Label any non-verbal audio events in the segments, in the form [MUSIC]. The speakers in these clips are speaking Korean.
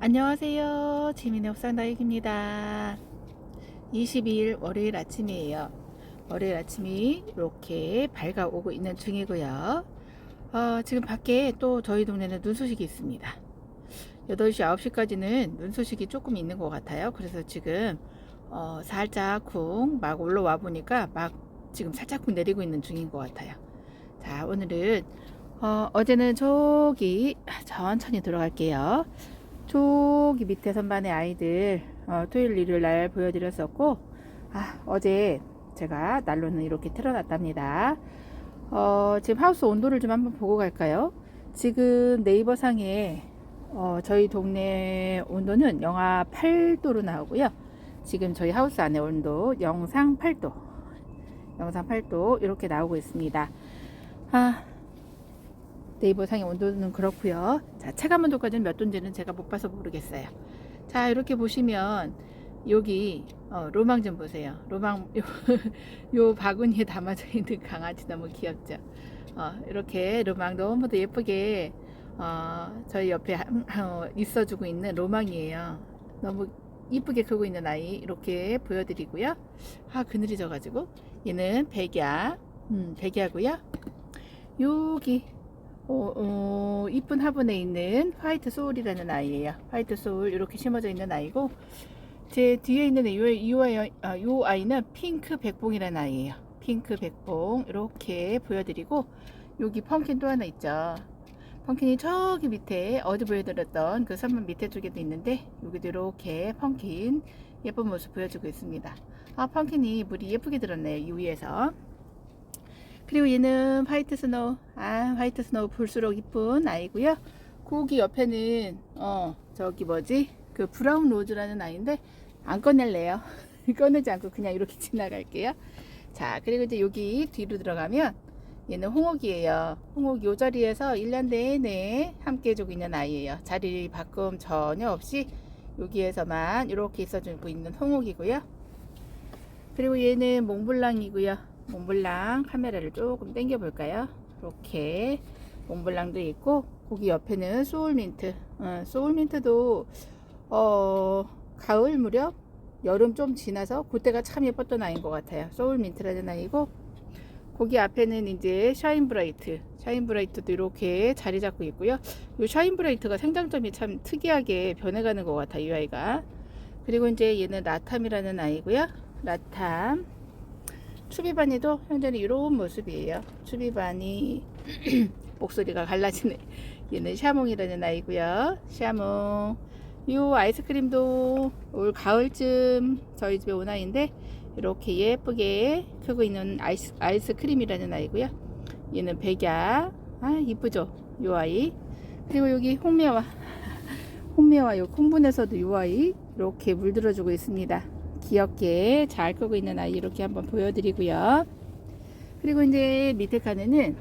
안녕하세요. 지민의 옥상다육입니다. 22일 월요일 아침이에요. 월요일 아침이 이렇게 밝아오고 있는 중이고요. 어, 지금 밖에 또 저희 동네는 눈 소식이 있습니다. 8시, 9시까지는 눈 소식이 조금 있는 것 같아요. 그래서 지금 어, 살짝 쿵 막 올라와 보니까 막 지금 살짝 쿵 내리고 있는 중인 것 같아요. 자, 오늘은 어, 어제는 저기 천천히 들어갈게요. 저기 밑에 선반의 아이들 어, 토요일 일요일 날 보여드렸었고 아, 어제 제가 난로는 이렇게 틀어놨답니다. 어, 지금 하우스 온도를 좀 한번 보고 갈까요? 지금 네이버 상에 어, 저희 동네 온도는 영하 8도로 나오고요. 지금 저희 하우스 안에 온도 영상 8도, 영상 8도 이렇게 나오고 있습니다. 아, 네이버 상의 온도는 그렇고요. 자, 체감 온도까지는 몇 도인지는 제가 못 봐서 모르겠어요. 자, 이렇게 보시면 여기 어, 로망 좀 보세요. 로망 [LAUGHS] 요, 요 바구니에 담아져 있는 강아지 너무 귀엽죠. 어, 이렇게 로망 너무도 예쁘게 어, 저희 옆에 어, 있어주고 있는 로망이에요. 너무 이쁘게 크고 있는 아이 이렇게 보여드리고요. 아 그늘이 져가지고 얘는 백야, 음, 백야고요. 여기 어, 어, 이쁜 화분에 있는 화이트 소울이라는 아이예요. 화이트 소울 이렇게 심어져 있는 아이고 제 뒤에 있는 이, 이, 이, 이 아, 아이는 핑크 백봉이라는 아이예요. 핑크 백봉 이렇게 보여드리고 여기 펌킨 또 하나 있죠. 펌킨이 저기 밑에 어제 보여드렸던 그 선물 밑에 쪽에도 있는데 여기도 이렇게 펌킨 예쁜 모습 보여주고 있습니다. 아 펌킨이 물이 예쁘게 들었네요. 이 위에서. 그리고 얘는 화이트 스노우. 아, 화이트 스노우 볼수록 이쁜 아이고요. 고기 옆에는 어, 저기 뭐지? 그 브라운 로즈라는 아이인데 안 꺼낼래요. [LAUGHS] 꺼내지 않고 그냥 이렇게 [LAUGHS] 지나갈게요. 자, 그리고 이제 여기 뒤로 들어가면 얘는 홍옥이에요. 홍옥 요 자리에서 1년 내내 함께 해주고 있는 아이예요. 자리 바꿈 전혀 없이 여기에서만 이렇게 있어주고 있는 홍옥이고요. 그리고 얘는 몽블랑이고요. 몽블랑 카메라를 조금 당겨 볼까요? 이렇게 몽블랑도 있고 거기 옆에는 소울민트. 어, 소울민트도 어, 가을 무렵 여름 좀 지나서 그때가 참 예뻤던 아이인 것 같아요. 소울민트라는 아이고 거기 앞에는 이제 샤인브라이트. 샤인브라이트도 이렇게 자리 잡고 있고요. 이 샤인브라이트가 생장점이 참 특이하게 변해가는 것 같아요 이 아이가. 그리고 이제 얘는 라탐이라는 아이고요. 라탐. 추비바니도 현재는 이런 모습이에요. 추비바니 [CLEARS THROAT] 목소리가 갈라지네. 얘는 샤몽이라는 아이고요. 샤몽. 이 아이스크림도 올 가을쯤 저희 집에 온 아이인데 이렇게 예쁘게 크고 있는 아이스, 아이스크림이라는 아이고요. 얘는 백야. 아 이쁘죠? 이 아이. 그리고 여기 홍매화. [LAUGHS] 홍매화 요 콩분에서도 이 아이 이렇게 물들어주고 있습니다. 귀엽게 잘 크고 있는 아이 이렇게 한번 보여드리고요. 그리고 이제 밑에 칸에는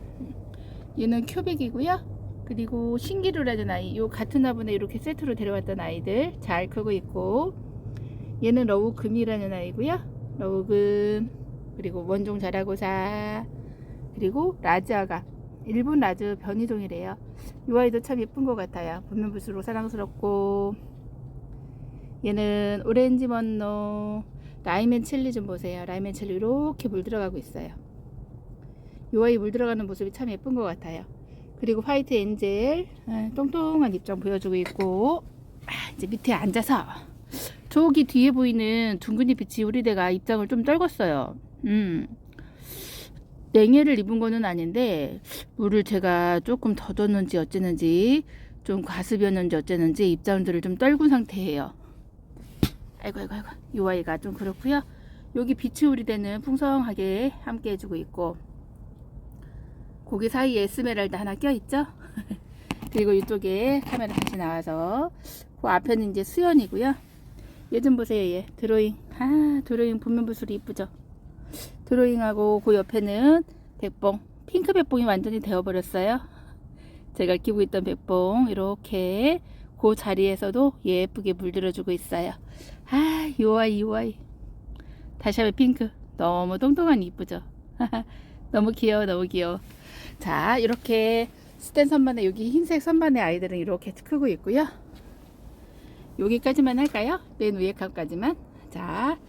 얘는 큐빅이고요. 그리고 신기루라는 아이, 요 같은 화분에 이렇게 세트로 데려왔던 아이들 잘 크고 있고 얘는 러우금이라는 아이고요. 러우금 그리고 원종 자라고사 그리고 라즈아가 일본 라즈 변이종이래요. 이 아이도 참 예쁜 것 같아요. 보면 볼수록 사랑스럽고 얘는 오렌지 먼노 라이맨 칠리 좀 보세요. 라이맨 칠리 이렇게 물 들어가고 있어요. 요 아이 물 들어가는 모습이 참 예쁜 것 같아요. 그리고 화이트 엔젤 예, 똥똥한 입장 보여주고 있고 아, 이제 밑에 앉아서 저기 뒤에 보이는 둥근 잎이 지우리 대가 입장을 좀 떨궜어요. 음. 냉해를 입은 거는 아닌데 물을 제가 조금 더 뒀는지 어쨌는지 좀 과습이었는지 어쨌는지 입장들을 좀 떨군 상태예요. 아이고 아이고 아이고. 요 아이가 좀 그렇고요. 여기 비치우리 되는 풍성하게 함께 해주고 있고 고기 사이에 스메랄드 하나 껴있죠? [LAUGHS] 그리고 이쪽에 카메라 다시 나와서 그 앞에는 이제 수연이고요. 얘 좀 보세요 얘. 드로잉. 아 드로잉 보면 볼수록 이쁘죠? 드로잉하고 그 옆에는 백봉 핑크 백봉이 완전히 되어버렸어요. 제가 끼고 있던 백봉 이렇게 그 자리에서도 예쁘게 물들어주고 있어요. 아, 요 아이, 요 아이. 다시 한번 핑크. 너무 똥똥하니 이쁘죠? [LAUGHS] 너무 귀여워, 너무 귀여워. 자, 이렇게 스탠 선반에, 여기 흰색 선반에 아이들은 이렇게 크고 있고요. 여기까지만 할까요? 맨 위에 칸까지만. 자,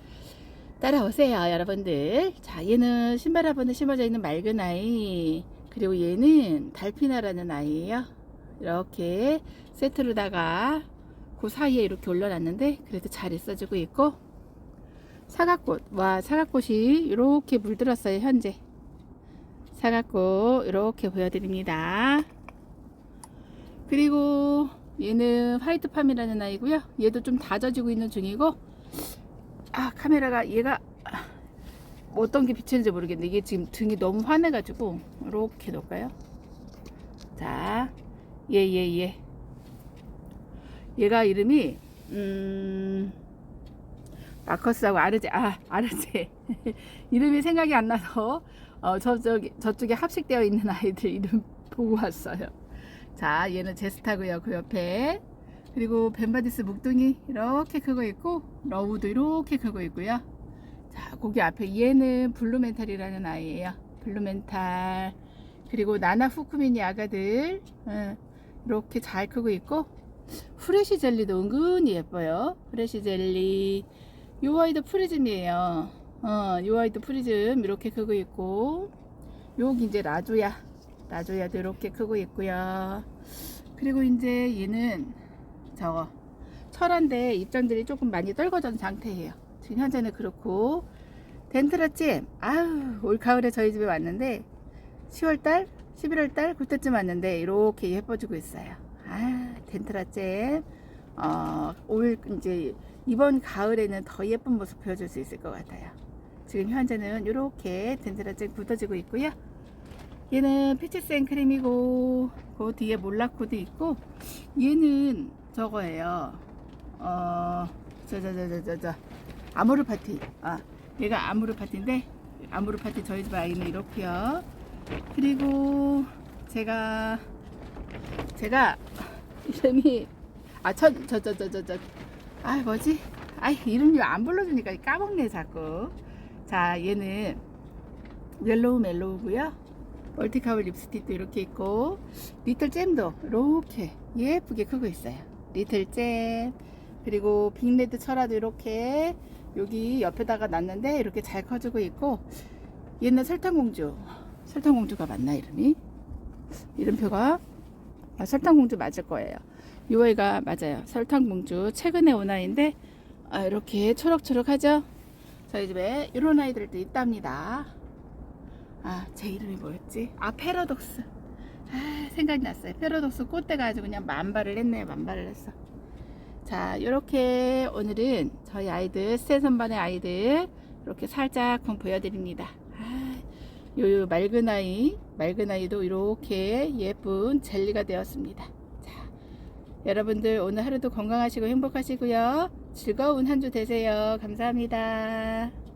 따라오세요, 여러분들. 자, 얘는 신발 화분에 심어져 있는 맑은 아이. 그리고 얘는 달피나라는 아이예요. 이렇게 세트로다가 그 사이에 이렇게 올려놨는데 그래도 잘 있어주고 있고 사각꽃 와 사각꽃이 이렇게 물들었어요 현재. 사각꽃 이렇게 보여드립니다. 그리고 얘는 화이트팜이라는 아이고요. 얘도 좀 다져지고 있는 중이고 아 카메라가 얘가 어떤 게 비치는지 모르겠는데 이게 지금 등이 너무 환해가지고 이렇게 놓을까요? 자 예, 예, 예. 얘가 이름이, 음, 마커스하고 아르제, 아, 아르제. [LAUGHS] 이름이 생각이 안 나서, 어, 저쪽, 저쪽에 합식되어 있는 아이들 이름 보고 왔어요. 자, 얘는 제스타고요, 그 옆에. 그리고 벤바디스 묵둥이 이렇게 크고 있고, 러우도 이렇게 크고 있고요. 자, 거기 앞에 얘는 블루멘탈이라는 아이예요. 블루멘탈. 그리고 나나 후쿠미니 아가들. 응. 이렇게 잘 크고 있고 프레시 젤리도 은근히 예뻐요. 프레시 젤리. 요 아이도 프리즘이에요. 어, 요 아이도 프리즘 이렇게 크고 있고 여기 이제 라조야. 라조야도 이렇게 크고 있고요. 그리고 이제 얘는 저거 철한데 입장들이 조금 많이 떨궈진 상태예요. 지금 현재는 그렇고. 덴트라찜. 아우 올 가을에 저희 집에 왔는데 10월달 11월 달 그때쯤 왔는데 이렇게 예뻐지고 있어요. 아 덴트라잼 어, 올 이제 이번 가을에는 더 예쁜 모습 보여줄 수 있을 것 같아요. 지금 현재는 이렇게 덴트라잼 굳어지고 있고요. 얘는 피치생 크림이고 그 뒤에 몰라코도 있고 얘는 저거예요. 어 저 저 저 저 저 저 아모르 파티. 아 얘가 아모르 파티인데 아모르 파티 저희 집 아이는 이렇게요. 그리고 제가 제가 이름이 아저저 저 저 저저. 아 뭐지? 아 이름이 안 불러주니까 까먹네 자꾸. 자 얘는 옐로우 멜로우고요. 멀티카울 립스틱도 이렇게 있고 리틀 잼도 이렇게 예쁘게 크고 있어요. 리틀 잼. 그리고 빅레드 철화도 이렇게 여기 옆에다가 놨는데 이렇게 잘 커지고 있고 얘는 설탕공주 설탕공주가 맞나 이름이? 이름표가 아, 설탕공주 맞을 거예요. 요 아이가 맞아요. 설탕공주 최근에 온 아이인데 아, 이렇게 초록초록하죠? 저희 집에 이런 아이들도 있답니다. 아, 제 이름이 뭐였지? 아, 패러독스. 아, 생각이 났어요. 패러독스 꽃대가 아주 그냥 만발을 했네요. 만발을 했어. 자, 이렇게 오늘은 저희 아이들, 새 선반의 아이들 이렇게 살짝 보여드립니다. 아, 요 맑은 아이, 맑은 아이도 이렇게 예쁜 젤리가 되었습니다. 자, 여러분들 오늘 하루도 건강하시고 행복하시고요. 즐거운 한 주 되세요. 감사합니다.